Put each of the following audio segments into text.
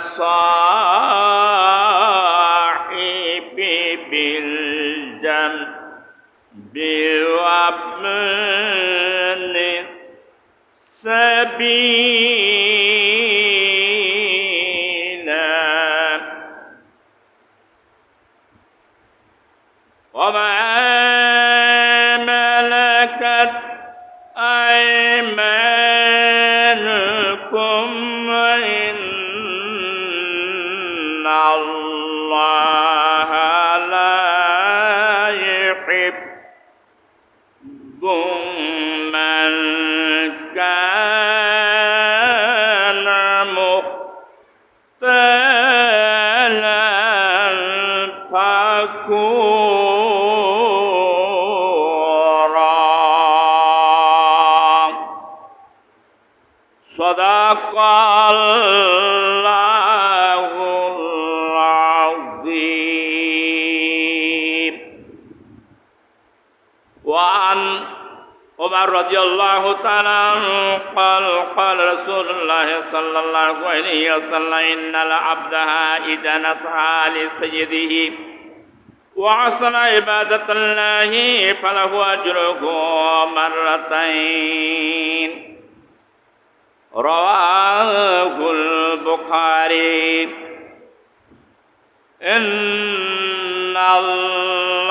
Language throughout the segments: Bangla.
الصاحب عمر رضي الله تعالى قال قال رسول الله صلى الله عليه وسلم إن العبد إذا نصح لسيده وعصى عبادة الله فله أجره مرتين. رواه البخاري. إن الله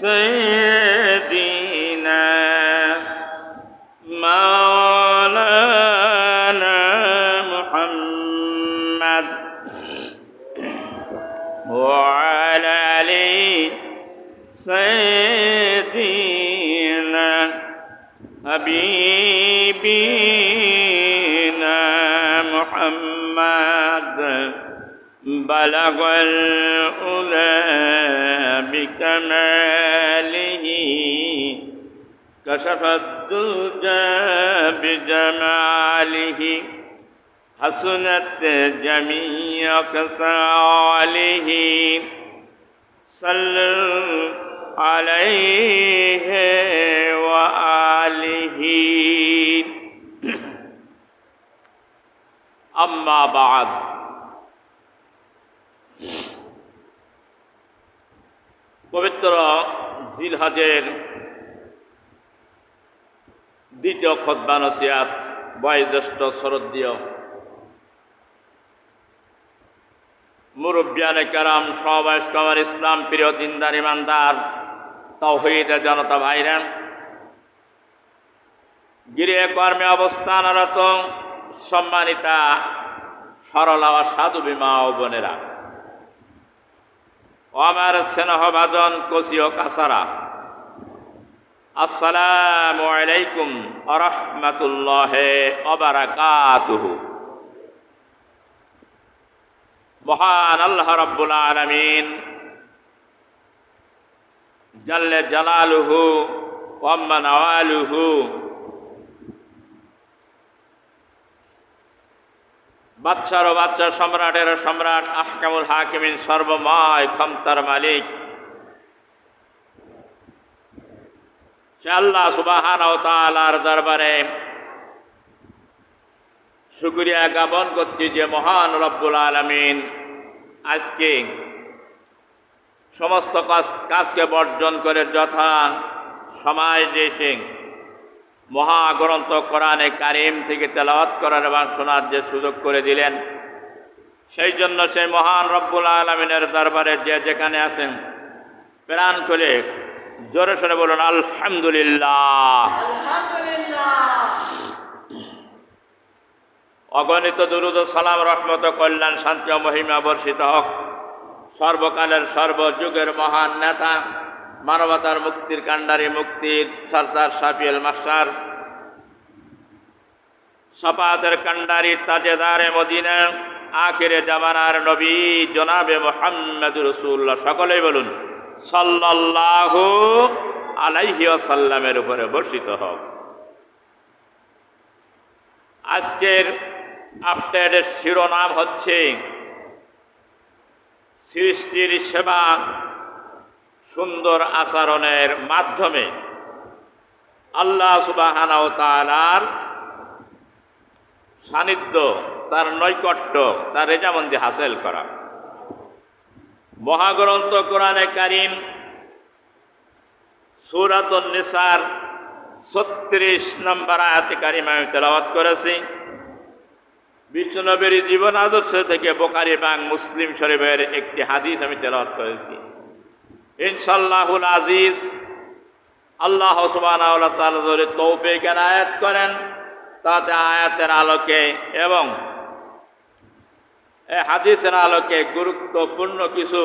سيدنا مولانا محمد وعلى آل سيدنا حبيبنا محمد. بلغ الأولى بكماله كشف الدجى بجماله حسنت جميع خصاله صلوا عليه وآله أما بعد পবিত্র জিলহাজের দ্বিতীয় খতবা নসিয়াত বয়োজ্যেষ্ঠ শরদীয় মুরব্বিয়ানে কারাম সবয়স্ক আমার ইসলাম, প্রিয় দিনদার, ইমানদার, তৌহিদ জনতা ভাইরা গৃহে কর্মে অবস্থানরত সম্মানিতা সরলা সাধু বিমা ও বোনেরা। ও আমার স্নেহভাজন কসিও কাসারা। আসসালামু আলাইকুম আরহামতুল্লাহ অবারাকাতুহু মহান আল্লাহ রব্বুল আলমিন জাল্লে জালালুহু ওয়াম্মা নওয়ালুহু বাচ্চার ও বাচ্চা সম্রাটের সম্রাট আহকামুল হাকিমিন সর্বময় ক্ষমতার মালিক। সে আল্লাহ সুবাহান তালার দরবারে শুক্রিয়া জ্ঞাপন করছি যে মহান রব্বুল আলমিন আজকে সমস্ত কাজ কাজকে বর্জন করে যথা সমাজ দেশে মহাগ্রন্থ কোরআনে কারিম থেকে তেলাওয়াত করার এবং শোনার যে সুযোগ করে দিলেন সেই জন্য সেই মহান রব্বুল আলমিনের দরবারে যে যেখানে আছেন প্রাণ করে জোরে সরে বলুন আলহামদুলিল্লাহ। অগণিত দুরুদ সালাম রহমত কল্যাণ শান্তি মহিমা বর্ষিত হোক। সর্বকালের সর্বযুগের মহান নেতা মানবতার মুক্তির কাণ্ডারি মুক্তির সর্দার সাফিউল মাস্টার। সপাতের কাণ্ডারি তাজেদারে মদিনা, আখিরে জামানার নবী জনাবে মোহাম্মদ রসুল্লাহ সকলেই বলুন, সাল্লাল্লাহু আলাইহি সাল্লামের উপরে বর্ষিত হোক। আজকের আপডেটের শিরোনাম হচ্ছে, সৃষ্টির সেবা সুন্দর আচরণের মাধ্যমে আল্লাহ সুবাহানা ও তালার সান্নিধ্য, তার নৈকট্য, তার রেজামন্দি হাসিল করা। মহাগ্রন্থ কোরআনে কারিম সুরাত নিসার ছত্রিশ নম্বর আয়াতে কারিম আমি তেলাওয়াত করেছি। বিশ্বনবীর জীবন আদর্শ থেকে বোকারি বাং মুসলিম শরীফের একটি হাদিস আমি তেলাওয়াত করেছি। ইনশাল্লাহুল আজিজ। আল্লাহ সুবাহ ধরে তৌফিক আয়াত করেন, তাতে আয়াতের আলোকে এবং এ হাদিসের আলোকে গুরুত্বপূর্ণ কিছু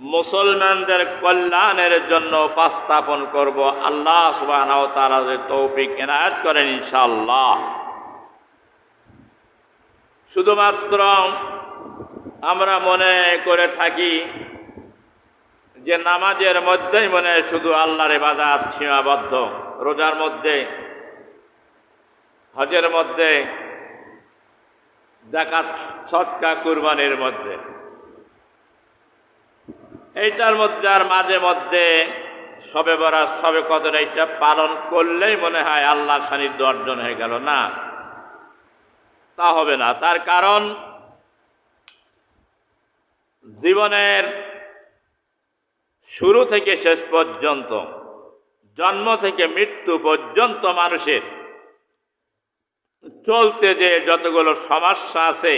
মুসলমানদের কল্যাণের জন্য উপস্থাপন করব। আল্লাহ সুবাহ তারা তৌফিক এনায়াত করেন ইনশাল্লাহ শুধুমাত্র আমরা মনে করে থাকি যে নামাজের মধ্যেই মনে শুধু আল্লাহর বাজার সীমাবদ্ধ, রোজার মধ্যে, হজের মধ্যে জাকাত সৎকা কুরবানির মধ্যে। এইটার মধ্যে আর মাঝে মধ্যে সবে বরাত, সবে কদর এইটা পালন করলেই মনে হয় আল্লাহ সান্নিধ্য অর্জন হয়ে গেল। না, তা হবে না। তার কারণ, জীবনের শুরু থেকে শেষ পর্যন্ত, জন্ম থেকে মৃত্যু পর্যন্ত মানুষের চলতে যে যতগুলো সমস্যা আছে,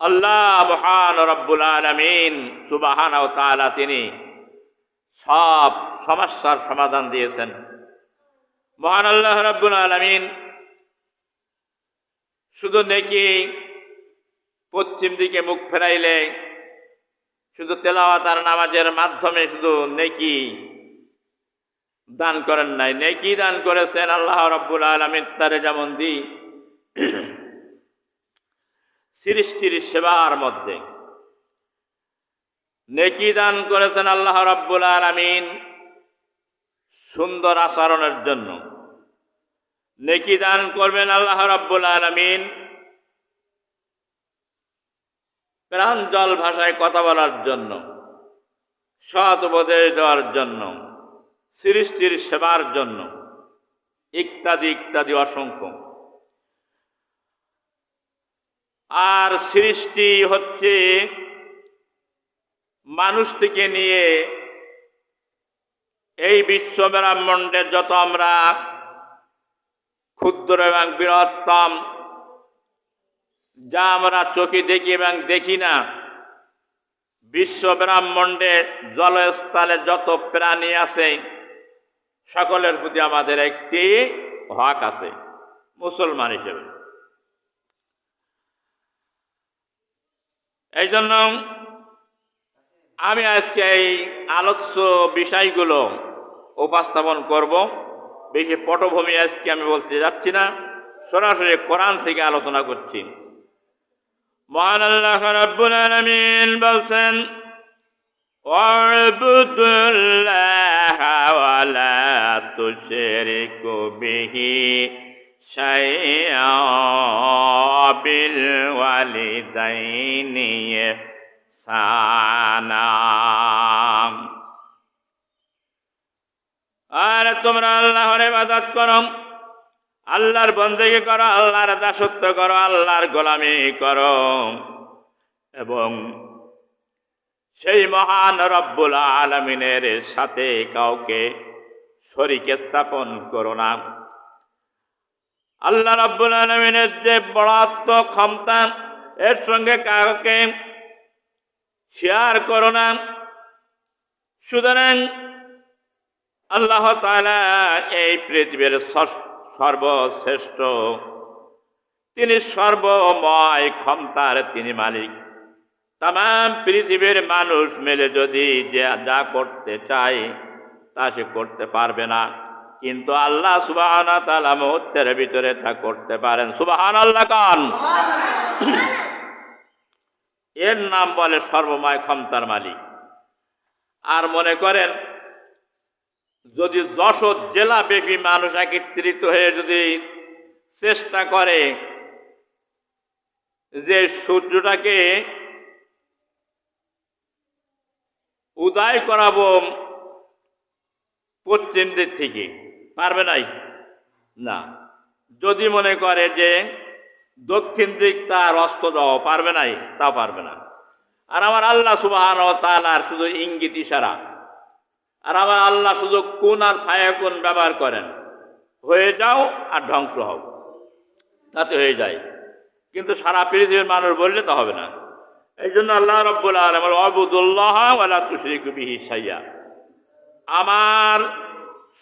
আল্লাহ মহান রব্বুল আলমিন সুবাহান ও তালা তিনি সব সমস্যার সমাধান দিয়েছেন। মহান আল্লাহ রব্বুল আলমিন শুধু নেকি পশ্চিম দিকে মুখ ফেরাইলে শুধু তেলাওয়াত আর নামাজের মাধ্যমে শুধু নেকি দান করেন নাই। নেকি দান করেছেন আল্লাহ রব্বুল আলমিন, তারে যেমন দি সৃষ্টির সেবার মধ্যে নেকি দান করেছেন আল্লাহ রব্বুল আলমিন সুন্দর আচরণের জন্য। নেকি দান করবেন আল্লাহ রব্বুল আলমিন প্রাণ জল ভাষায় কথা বলার জন্য, সৎ উপদেশ দেওয়ার জন্য, সৃষ্টির সেবার জন্য, ইত্যাদি ইত্যাদি অসংখ্য। আর সৃষ্টি হচ্ছে মানুষ থেকে নিয়ে এই বিশ্ব ব্রাহ্মণ্ডে যত আমরা ক্ষুদ্র এবং বৃহত্তম যা আমরা চোখে দেখি এবং দেখি না, বিশ্ব ব্রাহ্মণ্ডে জলস্থলে যত প্রাণী আছে, সকলের প্রতি আমাদের একটি হক আছে, মুসলমান হিসেবে। এই জন্য আমি আজকে এই আলোচ্য বিষয়গুলো উপস্থাপন করব। বেশি পটভূমি আজকে আমি বলতে যাচ্ছি না, সরাসরি কোরআন থেকে আলোচনা করছি। মহান আল্লাহ রাব্বুল আলামিন বলছেন ওয়াবুদুল্লাহ ওয়ালা তুশরিকু ওয়ালি শাইআ বিল ওয়ালিদাইনি আর তোমরা আল্লাহরে বাজাত করম আল্লাহর বন্দেগি করো, আল্লাহর দাসত্ব করো, আল্লাহর গোলামি করো। এবং সেই মহান রব্বুল আলমিনের সাথে কাউকে শরীকে স্থাপন করো না। আল্লাহ রব্বুল আলমিনের যে বড়াত্ম ক্ষমতা, এর সঙ্গে কাউকে শেয়ার করো না। সুতরাং আল্লাহ তাআলা এই পৃথিবীর সস- সর্বশ্রেষ্ঠ। তিনি সর্বময় ক্ষমতার তিনি মালিক। তাম পৃথিবীর মানুষ মেলে যদি যে করতে চায়, তা সে করতে পারবে না। কিন্তু আল্লাহ সুবাহান তালা মুহূর্তের ভিতরে তা করতে পারেন। সুবাহান আল্লাহ কান। এর নাম বলে সর্বময় ক্ষমতার মালিক। আর মনে করেন যদি যশোর জেলা ব্যাপী মানুষ একত্রিত হয়ে যদি চেষ্টা করে যে সূর্যটাকে উদয় করাবো পশ্চিম দিক থেকে, পারবে নাই? না। যদি মনে করে যে দক্ষিণ দিক তার অস্ত দেওয়া পারবে নাই, তাও পারবে না। আর আমার আল্লাহ সুবাহান তালার শুধু ইঙ্গিত ইশারা। আর আমার আল্লাহ শুধু কোন আর ফায়া কোন ব্যবহার করেন। হয়ে যাও আর ধ্বংস হও। তাতে হয়ে যায়। কিন্তু সারা পৃথিবীর মানুষ বললে তো হবে না। এই জন্য আল্লাহ রব্বুল আলম অবুদুল্লাহ আল্লাহ তুশরিক বিহি সাইয়া আমার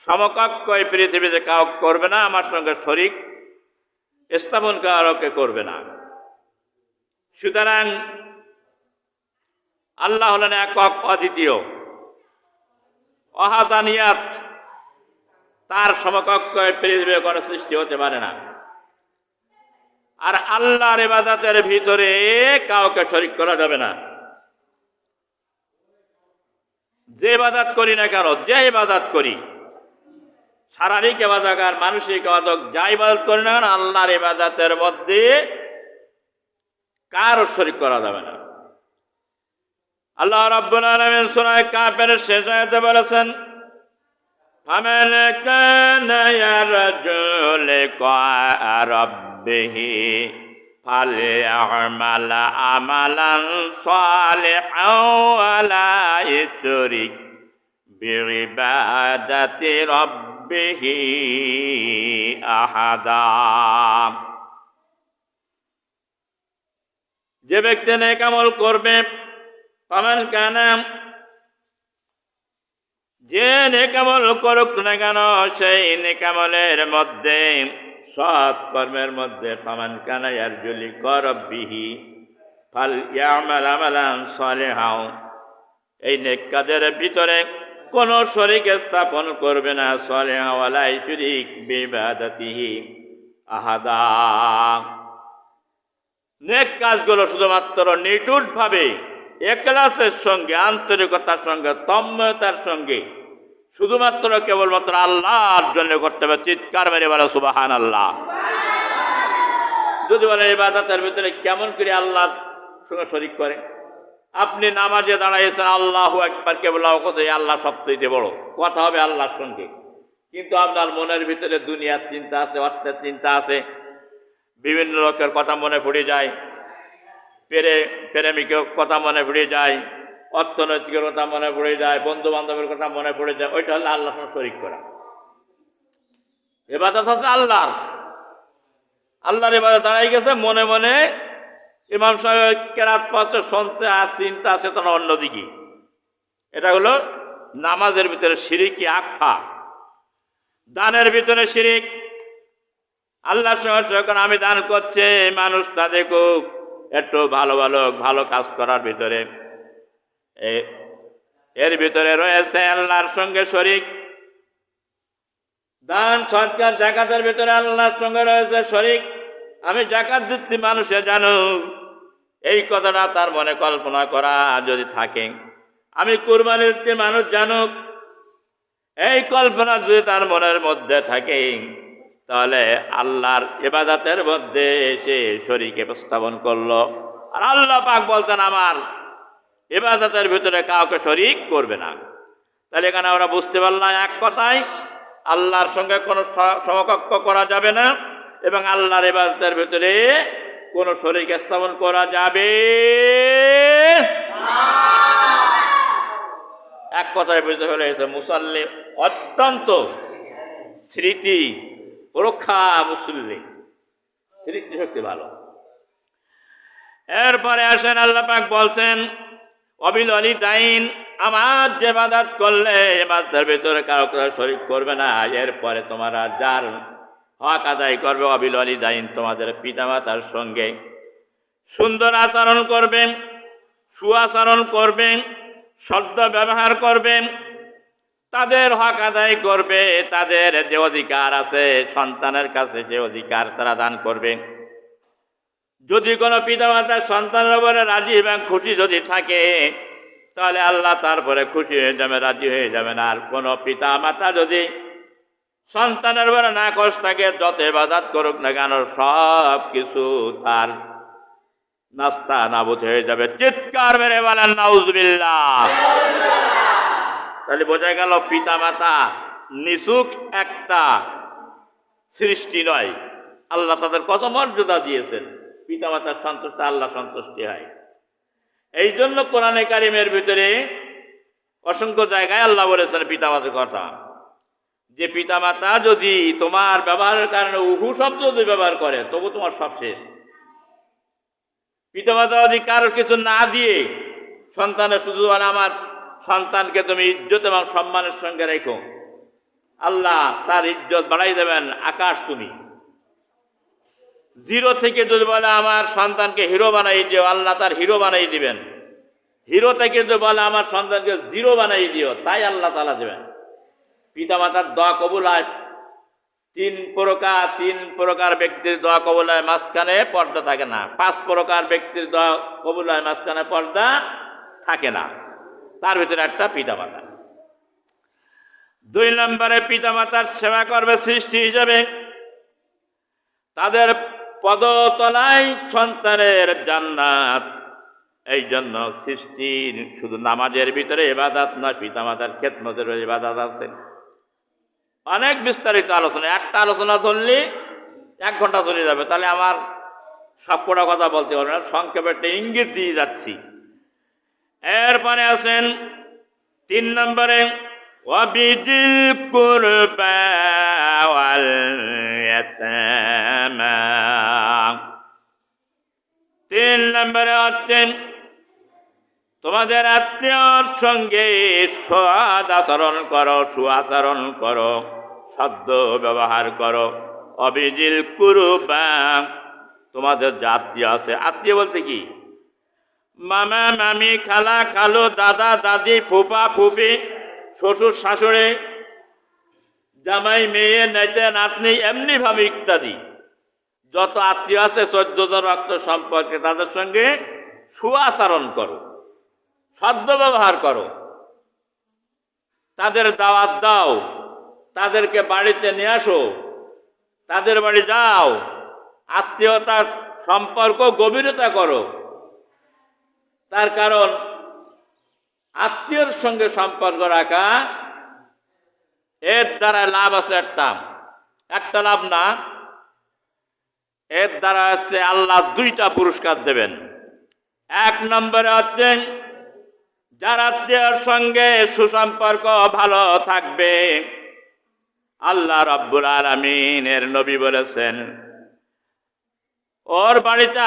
সমকক্ষ এই পৃথিবীতে কাউ করবে না, আমার সঙ্গে শরিক স্থাপন কারকে করবে না। সুতরাং আল্লাহ হলেন একক অদ্বিতীয়। অহাদানিয়াত। তার সমকক্ষ এই পৃথিবীতে কোনো সৃষ্টি হতে পারে না। আর আল্লাহর ইবাদতের ভিতরে কাউকে শরিক করা যাবে না। যে ইবাদত করি না কেন, যে ইবাদত করি, শারীরিক ইবাদত, আর মানসিক ইবাদত, যা ইবাদত করি না কেন, আল্লাহর ইবাদতের মধ্যে কারও শরিক করা যাবে না। আল্লাহ রাব্বুল আলামিন সূরা কাফের শেষ আয়াতে বলেছেন, ফামান কানা ইয়ারজু লিকা রাব্বিহি আমালান সালিহান ওয়া লা ইশরিক বিইবাদাতি রাব্বিহি আহাদা। যে ব্যক্তি নেক আমল করবে পামান কানাম যে নেকামল করুক না কেন, সেই নেকামলের মধ্যে, সৎ কর্মের মধ্যে পামান আর জলি করবিহি ফাল ইয়ামাল আমালান সালেহাও। এই নেক কাজের ভিতরে কোন শরিক স্থাপন করবে না সালেহাওয়ালাই শরিক বিবাদাতিহি আহাদা। নেক কাজগুলো শুধুমাত্র নিটুট ভাবে একলাসের সঙ্গে, আন্তরিকতার সঙ্গে, তন্ময়তার সঙ্গে শুধুমাত্র কেবলমাত্র আল্লাহর জন্য করতে হবে, চিৎকার মেরে বলে সুবাহান আল্লাহ যদি বলে ইবাদতের ভিতরে কেমন করে আল্লাহর সঙ্গে শরিক করে? আপনি নামাজে দাঁড়াইয়েছেন, আল্লাহ একবার কেবল আল্লাহ সবচেয়ে বড়। কথা হবে আল্লাহর সঙ্গে। কিন্তু আপনার মনের ভিতরে দুনিয়ার চিন্তা আছে, অর্থের চিন্তা আছে। বিভিন্ন লোকের কথা মনে পড়ে যায়। পেরে প্রেমিকের কথা মনে পড়ে যায়, অর্থনৈতিকের কথা মনে পড়ে যায় বন্ধু বান্ধবের কথা মনে পড়ে যায়, ওইটা হলো আল্লাহ সঙ্গে শরিক করা। এবাদত হচ্ছে আল্লাহর। আল্লাহর এবারে দাঁড়াই গেছে, মনে মনে ইমাম সাহেব কেরাত পাচ্ছে শুনছে, আর চিন্তা তখন অন্যদিকে। এটা হলো নামাজের ভিতরে সিরিকি আখ্যা? দানের ভিতরে শিরিক। আল্লাহর সঙ্গে আমি দান করছে মানুষ তা দেখুক একটু ভালো ভালো ভালো কাজ করার ভিতরে। এর ভিতরে রয়েছে আল্লাহর সঙ্গে শরিক। দান, সৎকার, জাকাতের ভিতরে আল্লাহর সঙ্গে রয়েছে শরিক। আমি জাকাত দিচ্ছি, মানুষে জানুক। এই কথাটা তার মনে কল্পনা করা যদি থাকে। আমি কুরবানি দিচ্ছি, মানুষ জানুক। এই কল্পনা যদি তার মনের মধ্যে থাকে। তাহলে আল্লাহর ইবাদতের মধ্যে সে শরীকে উপস্থাপন করল। আর আল্লাহ পাক বলতেন, আমার ইবাদতের ভিতরে কাউকে শরিক করবে না। তাহলে এখানে আমরা বুঝতে পারলাম এক কথায়, আল্লাহর সঙ্গে কোনো সমকক্ষ করা যাবে না এবং আল্লাহর ইবাদতের ভিতরে কোনো শরিক স্থাপন করা যাবে এক কথায় বুঝতে পেরেছে মুসাল্লি অত্যন্ত স্মৃতি রক্ষা মুসল্লি স্মৃতি শক্তি ভালো। এরপরে আসেন আল্লাহ পাক বলছেন অবিল অলি দাইন আমার যে বাদাত করলে এবাদের ভিতরে কারও কারও শরিক করবে না। এরপরে তোমরা যার হক আদায় করবে অবিল অলি দাইন তোমাদের পিতামাতার সঙ্গে সুন্দর আচরণ করবে, সুআচরণ করবেন শব্দ ব্যবহার করবেন তাদের হক আদায় করবে, তাদের যে অধিকার আছে, সন্তানের কাছে সে অধিকার তারা দান করবে। যদি কোনো পিতামাতা সন্তানের উপরে রাজি এবং খুশি যদি থাকে, তাহলে আল্লাহ তারপরে খুশি হয়ে যাবে, রাজি হয়ে যাবেন। আর কোনো পিতা মাতা যদি সন্তানের উপরে না কষ্ট থাকে, যত বাজাত করুক না কেন, সব কিছু তার নাস্তা নাবুদ হয়ে যাবে। চিৎকার মেরে বলেন, নাউজবিল্লাহ। তাহলে বোঝা গেল পিতা মাতা নিচুক একটা সৃষ্টি নয়। আল্লাহ তাদের কত মর্যাদা দিয়েছেন। পিতা মাতার সন্তুষ্ট, আল্লাহ সন্তুষ্টি হয়। এই জন্য কোরআনে কারিমের ভিতরে অসংখ্য জায়গায় আল্লাহ বলেছেন পিতা মাতার কথা। যে পিতা মাতা যদি তোমার ব্যবহারের কারণে উহু শব্দ যদি ব্যবহার করে, তবু তোমার সব শেষ। পিতামাতা যদি কারোর কিছু না দিয়ে, সন্তানের শুধু আমার সন্তানকে তুমি ইজ্জত এবং সম্মানের সঙ্গে রেখো। আল্লাহ তার ইজ্জত বাড়াই দেবেন আকাশ তুমি। জিরো থেকে যদি বলে আমার সন্তানকে হিরো বানাই দিও, আল্লাহ তার হিরো বানাই দিবেন। হিরো থেকে যদি বলে আমার সন্তানকে জিরো বানাই দিও, তাই আল্লাহ তালা দেবেন। পিতামাতার দোয়া কবুল তিন প্রকার তিন প্রকার ব্যক্তির দোয়া কবুল হয়, মাঝখানে পর্দা থাকে না। পাঁচ প্রকার ব্যক্তির দোয়া কবুল হয়, মাঝখানে পর্দা থাকে না। তার ভিতরে একটা পিতামাতা। দুই নম্বরে পিতামাতার সেবা করবে সৃষ্টি হিসাবে। তাদের পদতলায় সন্তানের জান্নাত। এই জন্য সৃষ্টির শুধু নামাজের ভিতরে এবাদাত নয়, পিতামাতার ক্ষেত্রদের এবাদাত আছে। অনেক বিস্তারিত আলোচনা, একটা আলোচনা ধরলে এক ঘণ্টা চলে যাবে। তাহলে আমার সবকটা কথা বলতে পারবে না, সংক্ষেপে একটা ইঙ্গিত দিয়ে যাচ্ছি। এরপরে আছেন তিন নম্বরে ওয়াল তিন নম্বরে হচ্ছেন তোমাদের আত্মীয়র সঙ্গে সদ আচরণ করো সুআচরণ করো শব্দ ব্যবহার করো। অবিজিল কুরুবা, তোমাদের যে আত্মীয় আছে। আত্মীয় বলতে কি? মামা, মামি, খালা, খালো, দাদা, দাদি, ফুপা, ফুপি, শ্বশুর, শাশুড়ি, জামাই, মেয়ে নেচে নাতনি এমনিভাবে ইত্যাদি। যত আত্মীয় আছে চোদ্দ জন রক্ত সম্পর্কে তাদের সঙ্গে সুআচরণ করো সদ্য ব্যবহার করো। তাদের দাওয়াত দাও, তাদেরকে বাড়িতে নিয়ে আসো, তাদের বাড়ি যাও, আত্মীয়তার সম্পর্ক গভীরতা করো। তার কারণ আত্মীয়র সঙ্গে সম্পর্ক রাখা, এর দ্বারা লাভ আছে একটা। একটা লাভ না, এর দ্বারা হচ্ছে আল্লাহ দুইটা পুরস্কার দেবেন। এক নম্বরে হচ্ছেন যার আত্মীয়র সঙ্গে সুসম্পর্ক ভালো থাকবে, আল্লাহ রব্বুল আলমিনের নবী বলেছেন, ওর বাড়িতে